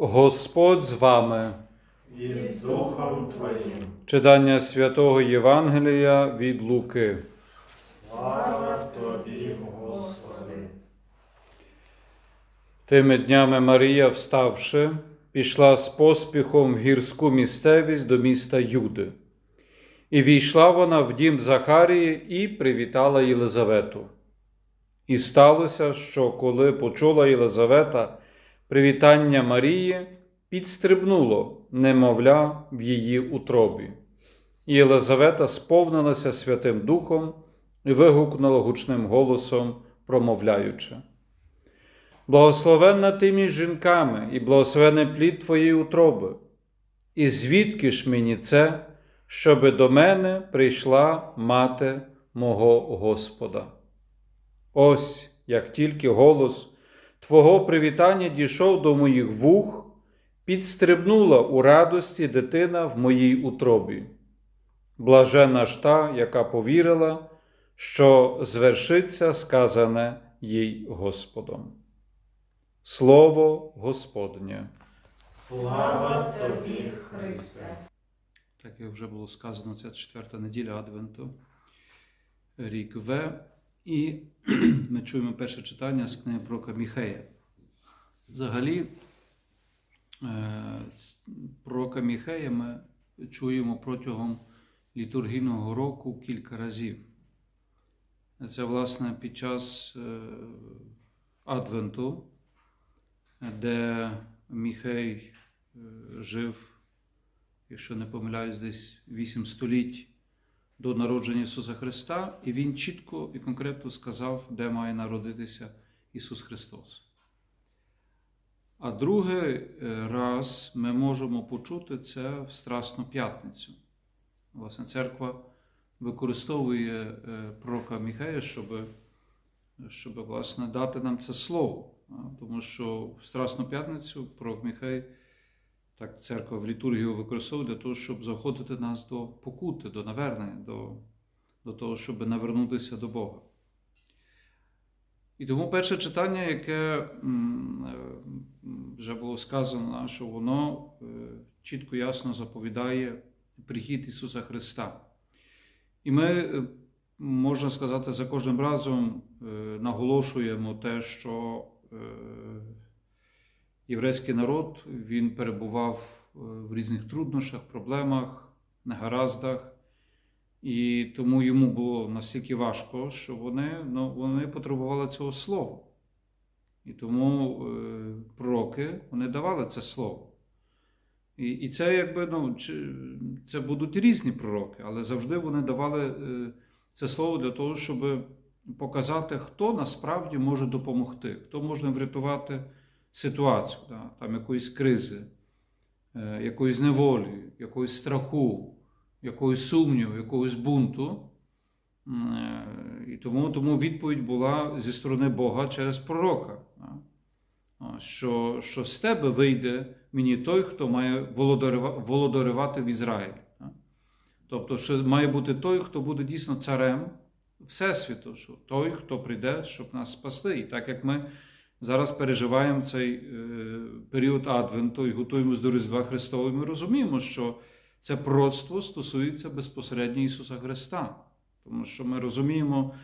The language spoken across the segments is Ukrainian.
Господь з вами. і з Духом Твоїм. Читання святого Євангелія від Луки. Слава Тобі, Господи. Тими днями Марія, вставши, пішла з поспіхом в гірську місцевість до міста Юди. І війшла вона в дім Захарії і привітала Єлизавету. І сталося, що коли почула Єлизавета привітання Марії, підстрибнуло немовля в її утробі. І Єлизавета сповнилася Святим Духом і вигукнула гучним голосом, промовляючи. Благословенна ти між жінками, і благословений плід твоєї утроби. І звідки ж мені це, щоби до мене прийшла мати мого Господа? Ось як тільки голос Твого привітання дійшов до моїх вух, підстрибнула у радості дитина в моїй утробі. Блажена ж та, яка повірила, що звершиться сказане їй Господом. Слово Господнє. Слава Тобі, Христе. Так як вже було сказано, це четверта неділя Адвенту, рік В. І ми чуємо перше читання з книги пророка Міхея. Взагалі, е, пророка Міхея ми чуємо протягом літургійного року кілька разів. Це, власне, під час е, Адвенту, де Міхей е, жив якщо не помиляюсь, десь 8 століть до народження Ісуса Христа, і Він чітко і конкретно сказав, де має народитися Ісус Христос. А другий е, раз ми можемо почути це в Страсну п'ятницю. Власне, церква використовує е, пророка Міхея, щоб, щоб власне, дати нам це слово. Тому що в Страсну п'ятницю пророк Міхей так церква в літургію використовує для того, щоб заохотити нас до покути, до навернення, до, до того, щоб навернутися до Бога. І тому перше читання, яке е, вже було сказано, що воно е, чітко ясно заповідає прихід Ісуса Христа. І ми, е, можна сказати, за кожним разом наголошуємо те, що єврейський народ він перебував е, в різних труднощах, проблемах, негараздах, і тому йому було настільки важко, що вони, ну, вони потребували цього слова. І тому е, пророки вони давали це слово. І, і це якби ну, це будуть різні пророки, але завжди вони давали е, це слово для того, щоб показати, хто насправді може допомогти, хто може врятувати ситуацію, да, там якоїсь кризи, е, якоїсь неволі, якогось страху, якогось сумніву, якогось бунту. Е, І тому, тому відповідь була зі сторони Бога через пророка. Що, що з тебе вийде мені той, хто має володарюва- володарювати в Ізраїлі. Тобто, що має бути той, хто буде дійсно царем Всесвіту, що той, хто прийде, щоб нас спасти. І так як ми зараз переживаємо цей е, період Адвенту і готуємось до Різдва Христового, ми розуміємо, що це пророцтво стосується безпосередньо Ісуса Христа. Тому що ми розуміємо,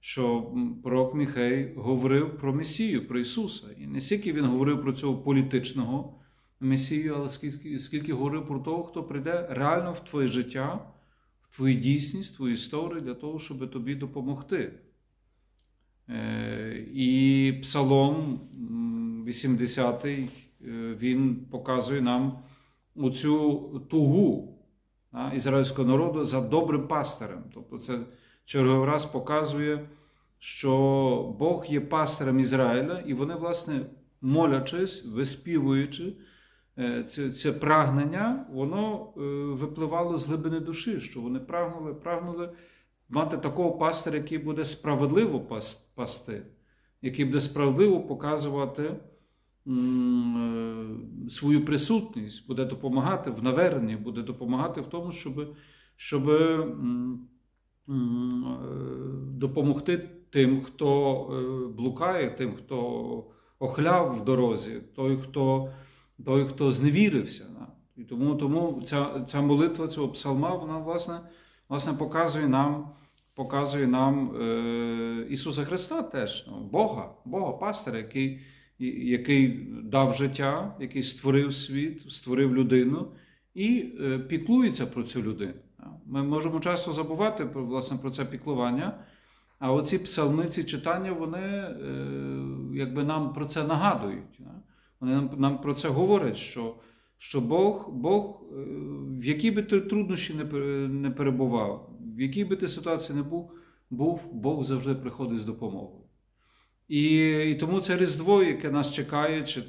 що пророк Міхей говорив про Месію, про Ісуса. І не стільки він говорив про цього політичного Месію, але скільки, скільки говорив про того, хто прийде реально в твоє життя, в твою дійсність, в твою історію для того, щоб тобі допомогти. Е, І Псалом 80 е, він показує нам оцю тугу ізраїльського народу за добрим пастирем. Тобто це черговий раз показує, що Бог є пастирем Ізраїля, і вони, власне, молячись, виспівуючи е, це, це прагнення, воно випливало з глибини душі, що вони прагнули, прагнули мати такого пастиря, який буде справедливо пас- пасти, який буде справедливо показувати е, свою присутність, буде допомагати в наверненні, буде допомагати в тому, щоб, щоб е, допомогти тим, хто е, блукає, тим, хто охляв в дорозі, той, хто той, хто зневірився. І тому, тому ця, ця молитва цього псалма, вона власне, власне показує нам, показує нам е, Ісуса Христа теж, ну, Бога, Бога, пастиря, який, який дав життя, який створив світ, створив людину і е, піклується про цю людину. Ми можемо часто забувати про, власне, про це піклування. А оці псалми, ці читання, вони е, якби нам про це нагадують. да. Вони нам, нам про це говорять, що, що Бог, Бог, е, в якій би ти труднощі не, не перебував, в якій би ти ситуації не був, був, Бог завжди приходить з допомогою. І, і тому це Різдво, яке нас чекає, чи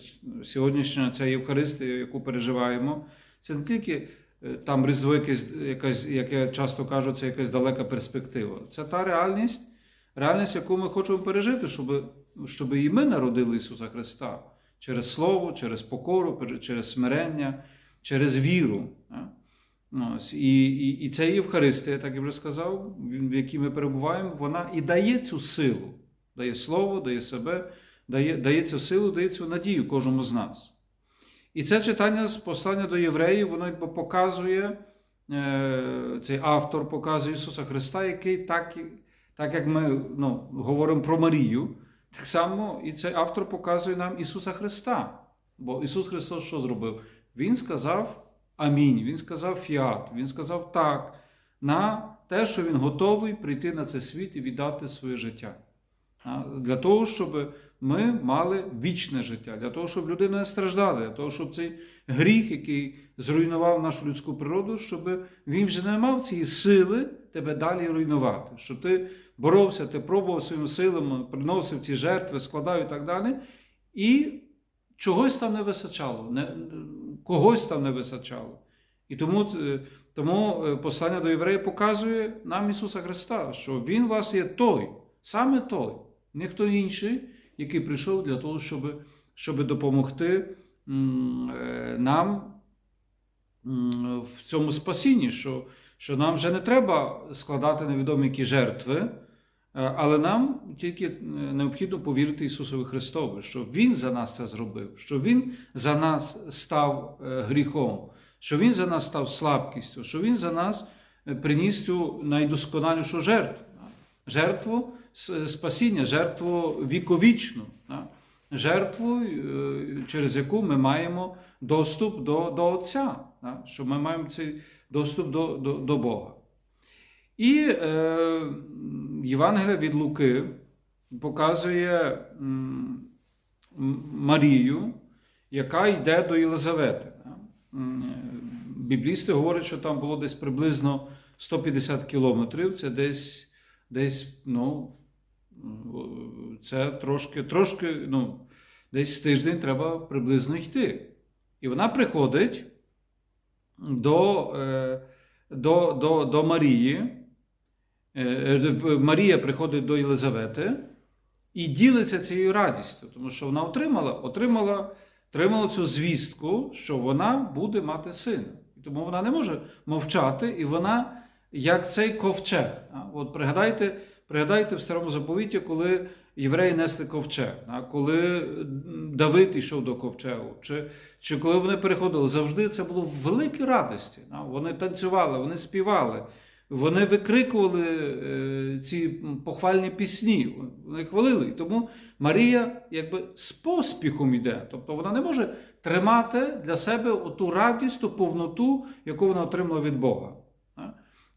сьогоднішня ця Євхаристія, яку переживаємо, це не тільки е, там Різдво, якесь, якась, яке часто кажуть, це якась далека перспектива. Це та реальність, реальність, яку ми хочемо пережити, щоб, щоб і ми народили Ісуса Христа через Слово, через покору, через смирення, через віру. А. Ось, і, і, і ця Євхаристія, так я вже сказав, в якій ми перебуваємо, вона і дає цю силу, дає слово, дає себе, дає, дає цю силу, дає цю надію кожному з нас. І це читання з послання до євреїв, воно якби показує, е, цей автор показує Ісуса Христа, який так, так як ми ну, говоримо про Марію, так само і цей автор показує нам Ісуса Христа. Бо Ісус Христос що зробив? Він сказав амінь, Він сказав фіат, Він сказав так на те, що Він готовий прийти на цей світ і віддати своє життя. Для того, щоб ми мали вічне життя, для того, щоб людина не страждала, для того, щоб цей гріх, який зруйнував нашу людську природу, щоб він вже не мав цієї сили тебе далі руйнувати. Щоб ти боровся, ти пробував своїми силами, приносив ці жертви, складав і так далі. І чогось там не височало, не, когось там не височало. І тому, е, тому е, послання до євреїв показує нам Ісуса Христа, що Він вас є той, саме той, не хто інший, який прийшов для того, щоб, щоб допомогти е, нам в цьому спасінні, що, що нам вже не треба складати невідомі які жертви, але нам тільки е, необхідно повірити Ісусові Христові, що Він за нас це зробив, що Він за нас став е, гріхом, що Він за нас став слабкістю, що Він за нас е, приніс цю найдосконалішу жертву. Жертву спасіння, жертву віковічну, жертву, е, через яку ми маємо доступ до, до Отця, що ми маємо цей доступ до, до, до Бога. І е, Євангелія від Луки показує Марію, яка йде до Єлизавети. Е, Біблісти говорять, що там було десь приблизно 150 кілометрів. Це десь, десь ну, це трошки, трошки, ну, десь тиждень треба приблизно йти. І вона приходить до, е, до, до, до Марії. Е, е, Марія приходить до Єлизавети і ділиться цією радістю, тому що вона отримала, отримала, отримала цю звістку, що вона буде мати сина. Тому вона не може мовчати, і вона як цей ковчег. От пригадайте, пригадайте в старому заповіті, коли євреї несли ковчег, коли Давид йшов до ковчегу, чи, чи коли вони переходили, завжди це було в великій радості. Вони танцювали, вони співали. Вони викрикували е, ці похвальні пісні, вони хвалили. Тому Марія якби з поспіхом йде. Тобто вона не може тримати для себе ту радість, ту повноту, яку вона отримала від Бога.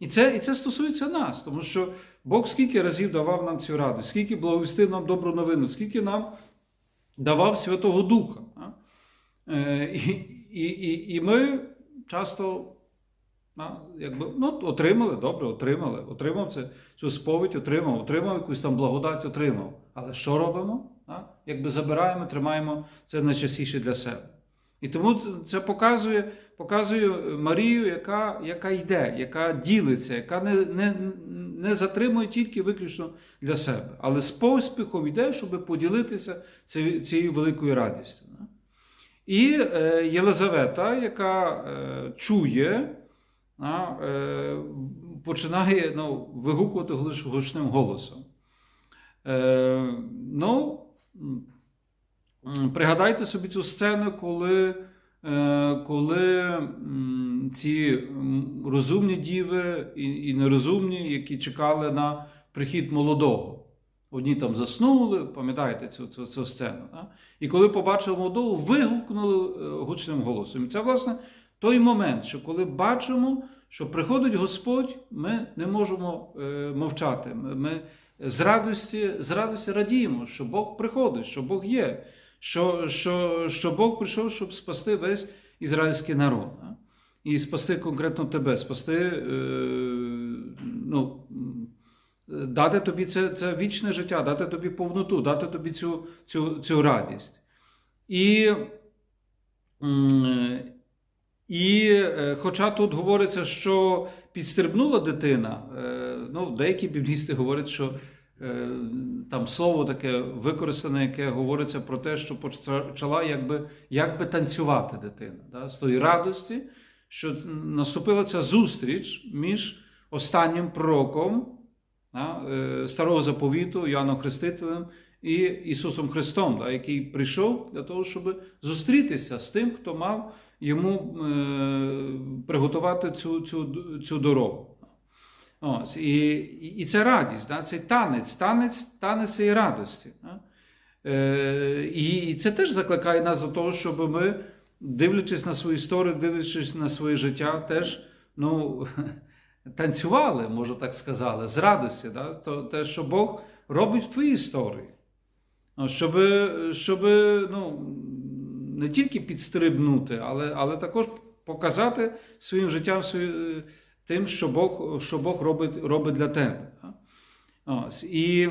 І це, і це стосується нас, тому що Бог скільки разів давав нам цю радість, скільки благовістив нам добру новину, скільки нам давав Святого Духа. Е, і, і, і ми часто. А, якби, ну, отримали, добре, отримали. Отримав це, цю сповідь, отримав, отримав якусь там благодать, отримав. Але що робимо? А? Якби забираємо, тримаємо це найчастіше для себе. І тому це, показує, показує Марію, яка, яка йде, яка ділиться, яка не, не, не затримує тільки виключно для себе, але з поспіхом йде, щоб поділитися цією, великою радістю. І е, Єлизавета, яка е, чує, а, е, починає ну, вигукувати гучним голосом. Е, ну, пригадайте собі цю сцену, коли е, коли ці розумні діви і, і нерозумні, які чекали на прихід молодого. Одні там заснули, пам'ятаєте цю, цю, цю сцену. Да? І коли побачили молодого, вигукнули е, гучним голосом. І це, власне, той момент, що коли бачимо, що приходить Господь, ми не можемо е, мовчати. Ми, з радості, з радості радіємо, що Бог приходить, що Бог є, що, що, що Бог прийшов, щоб спасти весь ізраїльський народ. І спасти конкретно тебе, спасти, е, ну, дати тобі це, це вічне життя, дати тобі повноту, дати тобі цю, цю, цю радість. І, і е, хоча тут говориться, що підстрибнула дитина, е, ну, деякі біблісти говорять, що е, там слово таке використане, яке говориться про те, що почала якби, якби танцювати дитина. Да? З тої радості, що наступила ця зустріч між останнім пророком да, старого заповіту Іоанном Хрестителем і Ісусом Христом, да, який прийшов для того, щоб зустрітися з тим, хто мав йому е, приготувати цю, цю, цю дорогу. Ось, і, і, це радість, да, цей танець, танець, танець цієї радості. Да. Е, і це теж закликає нас до того, щоб ми, дивлячись на свою історію, дивлячись на своє життя, теж ну, танцювали, можна так сказати, з радості. Да? То, те, що Бог робить в твоїй історії. Щоб, щоб ну, не тільки підстрибнути, але, але також показати своїм життям свої- тим, що Бог, що Бог робить, робить для тебе. Ось. І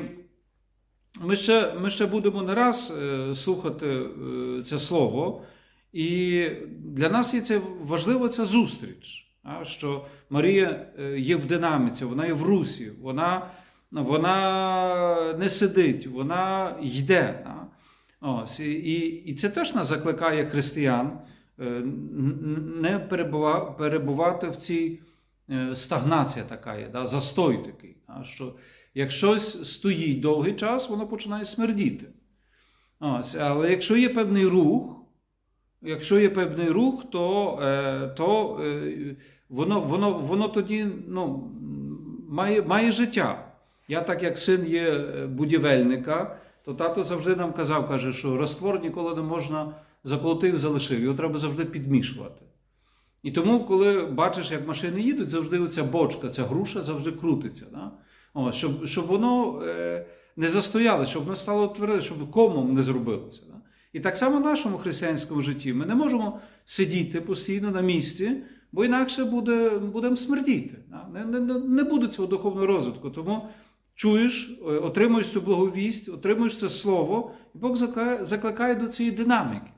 ми ще, ми ще будемо не раз е, слухати е, це слово, і для нас є це важлива ця зустріч. Що Марія е, є в динаміці, вона є в русі, вона, вона не сидить, вона йде. Ось, і, і, це теж нас закликає християн е, не перебувати в цій е, стагнація така є, да, застой такий. а, Що як щось стоїть довгий час, воно починає смердіти. Ось, але якщо є певний рух, якщо є певний рух, то, е, то воно, воно, воно тоді ну, має, має життя. Я, так як син є будівельника, то тато завжди нам казав, каже, що раствор ніколи не можна заколотив, залишив, його треба завжди підмішувати. І тому, коли бачиш, як машини їдуть, завжди оця бочка, ця груша завжди крутиться. Да? О, щоб, щоб воно е, не застояло, щоб воно стало тверде, щоб комом не зробилося. Да? І так само в нашому християнському житті ми не можемо сидіти постійно на місці, бо інакше буде, будемо смердіти. Да? Не, не, не- не буде цього духовного розвитку. Тому чуєш, е, отримуєш цю благовість, отримуєш це слово, і Бог закликає, до цієї динаміки.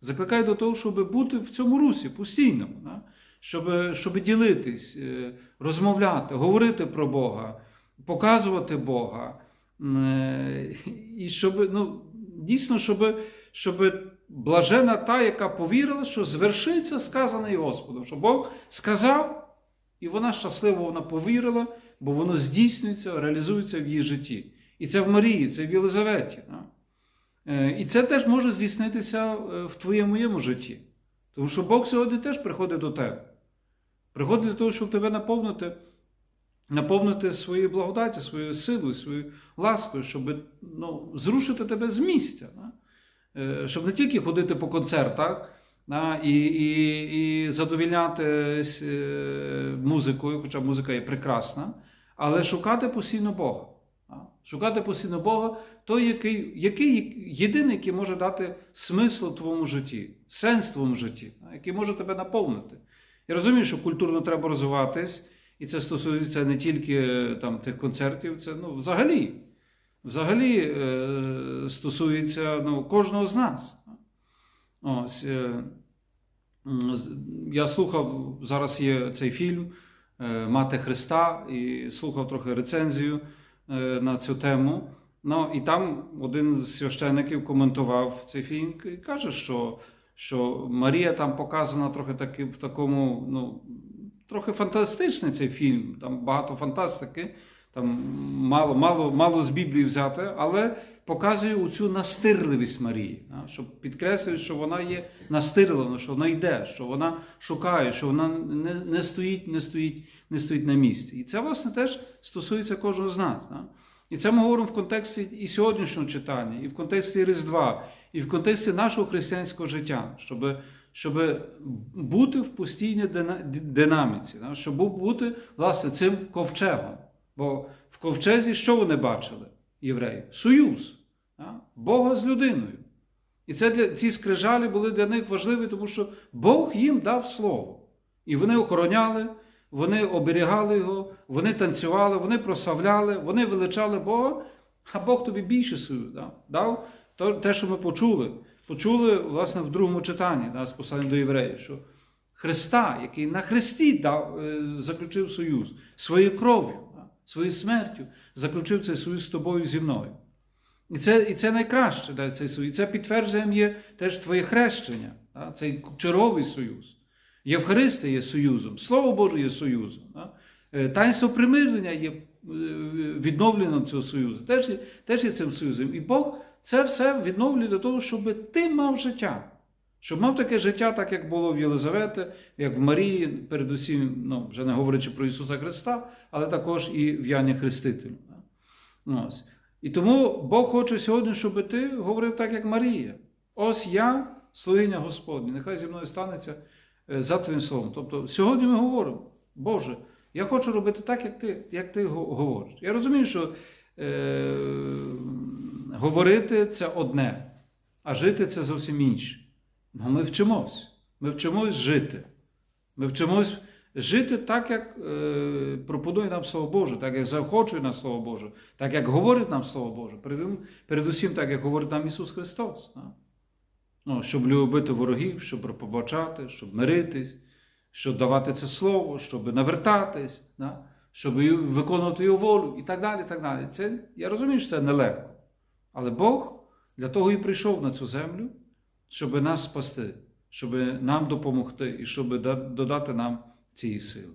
Закликає до того, щоб бути в цьому русі постійному, щоб, щоб ділитись, е, розмовляти, говорити про Бога, показувати Бога. Е, І щоб ну, дійсно, щоб, щоб блажена та, яка повірила, що звершиться сказане Господом, що Бог сказав, і вона щаслива, вона повірила, бо воно здійснюється, реалізується в її житті. І це в Марії, це в Єлизаветі. Е, І це теж може здійснитися е, в твоєму моєму житті. Тому що Бог сьогодні теж приходить до тебе. Приходить для того, щоб тебе наповнити, наповнити своєю благодаті, своєю силою, своєю ласкою, щоб ну, зрушити тебе з місця. Е, Щоб не тільки ходити по концертах да, і, і, і задовільнятись е, музикою, хоча музика є прекрасна, але шукати постійно Бога. да. Шукати постійно Бога, той, який, який єдиний, який може дати смисл твоєму житті, сенс твоєму житті, да, який може тебе наповнити. Я розумію, що культурно треба розвиватись, і це стосується не тільки е, там, тих концертів, це ну, взагалі. Взагалі е, стосується ну, кожного з нас. Ось, я слухав, зараз є цей фільм е, Мати Христа, і слухав трохи рецензію е, на цю тему. Ну, і там один з священників коментував цей фільм і каже, що, що Марія там показана трохи таки, в такому, ну, трохи фантастичний цей фільм, там багато фантастики. Там мало, мало, мало з Біблії взяти, але показує цю настирливість Марії, що підкреслює, що вона є настирлива, що вона йде, що вона шукає, що вона не, не стоїть, не стоїть, не стоїть на місці. І це, власне, теж стосується кожного з нас. І це ми говоримо в контексті і сьогоднішнього читання, і в контексті Різдва, і в контексті нашого християнського життя, щоб, щоб бути в постійній динаміці, щоб бути власне цим ковчегом. Бо в ковчезі що вони бачили, євреї? Союз? Бога з людиною. І це для, ці скрижалі були для них важливі, тому що Бог їм дав слово. І вони охороняли, вони оберігали його, вони танцювали, вони прославляли, вони величали Бога, а Бог тобі більше свою дав. дав те, що ми почули. Почули, власне, в другому читанні да, з посланням до євреїв, що Христа, який на Христі дав, е, заключив союз своєю кров'ю, своєю смертю, заключив цей союз з тобою зі мною. І це, і це найкраще, да, цей союз. І це підтвердженням є теж твоє хрещення, да, цей чаровий союз. Євхаристія є союзом, Слово Боже є союзом. Да? Е, Таїнство примирення є е, відновленням цього союзу, теж, є- теж є цим союзом. І Бог це все відновлює до того, щоб ти мав життя. Щоб мав таке життя, так як було в Єлизавети, як в Марії, передусім, ну, вже не говорячи про Ісуса Христа, але також і в Яні Хрестителю. Ну, Ось. І тому Бог хоче сьогодні, щоб ти говорив так, як Марія. Ось я, слугиня Господня, нехай зі мною станеться е, за твоїм словом. Тобто, сьогодні ми говоримо, Боже, я хочу робити так, як ти, як ти говориш. Я розумію, що е, говорити це одне, а жити це зовсім інше. Ну, ми вчимось. Ми вчимось жити. Ми вчимось жити так, як е, пропонує нам Слово Боже, так як заохочує нас Слово Боже, так як говорить нам Слово Боже. Передусім, так як говорить нам Ісус Христос. да. Ну, щоб любити ворогів, щоб побачати, щоб миритись, щоб давати це слово, щоб навертатись, да? щоб виконувати його волю і так далі. так далі. Це, я розумію, що це нелегко. Але Бог для того і прийшов на цю землю, щоб нас спасти, щоб нам допомогти і щоб да- додати нам цієї сили.